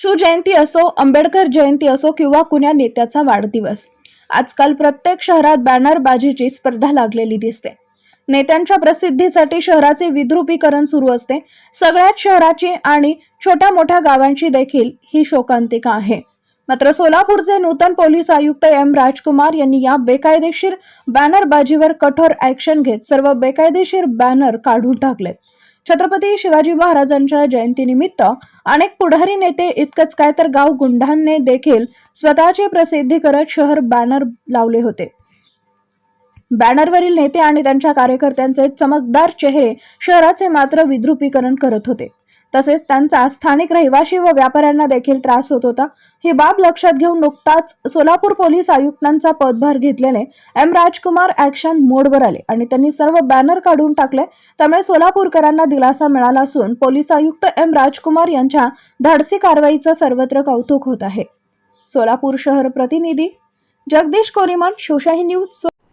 शिवजयंती असो आंबेडकर जयंती असो किंवा कुण्या नेत्याचा वाढदिवस आजकाल प्रत्येक शहरात बॅनरबाजीची स्पर्धा लागलेली दिसते. नेत्यांच्या प्रसिद्धीसाठी शहराचे विद्रुपीकरण सुरू असते. सगळ्याच शहराची आणि छोट्या मोठ्या गावांची देखील ही शोकांतिका आहे. मात्र सोलापूरचे नूतन पोलीस आयुक्त एम राजकुमार यांनी या बेकायदेशीर बॅनरबाजीवर कठोर ऍक्शन घेत सर्व बेकायदेशीर बॅनर काढून टाकलेत. छत्रपती शिवाजी महाराजांच्या जयंतीनिमित्त अनेक पुढारी नेते इतकंच काय तर गाव गुंडांनी देखील स्वतःची प्रसिद्धी करत शहर बॅनर लावले होते. बॅनरवरील नेते आणि त्यांच्या कार्यकर्त्यांचे चमकदार चेहरे शहराचे मात्र विद्रुपीकरण करत होते. तसेच त्यांचा स्थानिक रहिवाशी व व्यापाऱ्यांना देखील त्रास होत होता. ही बाब लक्षात घेऊन नुकताच सोलापूर पोलीस आयुक्तांचा पदभार घेतलेले एम. राजकुमार ऍक्शन मोडवर आले आणि त्यांनी सर्व बॅनर काढून टाकले. त्यामुळे सोलापूरकरांना दिलासा मिळाला असून पोलीस आयुक्त एम. राजकुमार यांच्या धाडसी कारवाईचं सर्वत्र कौतुक होत आहे. सोलापूर शहर प्रतिनिधी जगदीश कोरिमान शिवशाही न्यूज